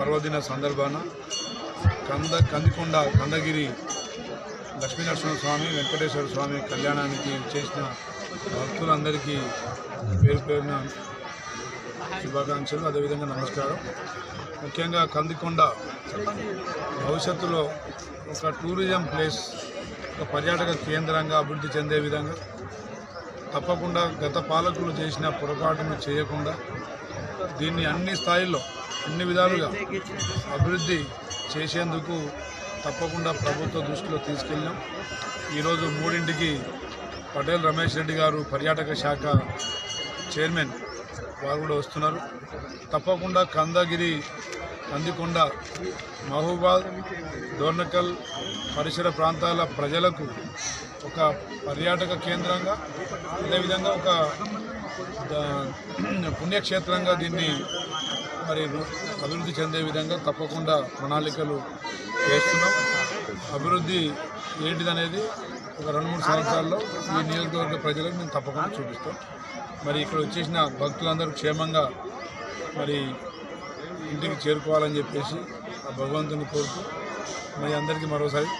పర్వదిన సందర్భాన కంద కందికొండ కందగిరి లక్ష్మీనరసింహ స్వామి వెంకటేశ్వర స్వామి కళ్యాణానికి చేసిన భక్తులందరికీ పేరు పేరున శుభాకాంక్షలు అదేవిధంగా నమస్కారం. ముఖ్యంగా కందికొండ భవిష్యత్తులో ఒక టూరిజం ప్లేస్ ఒక పర్యాటక కేంద్రంగా అభివృద్ధి చెందే విధంగా తప్పకుండా గత పాలకులు చేసిన పొరపాటును చేయకుండా దీన్ని అన్ని స్థాయిల్లో అన్ని విధాలుగా అభివృద్ధి చేసేందుకు తప్పకుండా ప్రభుత్వ దృష్టిలో తీసుకెళ్ళాం. ఈరోజు మూడింటికి పటేల్ రమేష్ రెడ్డి గారు పర్యాటక శాఖ చైర్మన్ వారు కూడా వస్తున్నారు. తప్పకుండా కందగిరి కందికొండ మహబూబాద్ డోర్నకల్ పరిసర ప్రాంతాల ప్రజలకు ఒక పర్యాటక కేంద్రంగా అదేవిధంగా ఒక పుణ్యక్షేత్రంగా దీన్ని మరి అభివృద్ధి చెందే విధంగా తప్పకుండా ప్రణాళికలు వేస్తున్నాం. అభివృద్ధి ఏంటిదనేది ఒక రెండు మూడు సంవత్సరాల్లో ఈ నియోజకవర్గ ప్రజలకు మేము తప్పకుండా చూపిస్తాం. మరి ఇక్కడ వచ్చేసిన భక్తులందరూ క్షేమంగా మరి ఇంటికి చేరుకోవాలని చెప్పేసి ఆ భగవంతుని కోరుతూ మరి అందరికీ మరోసారి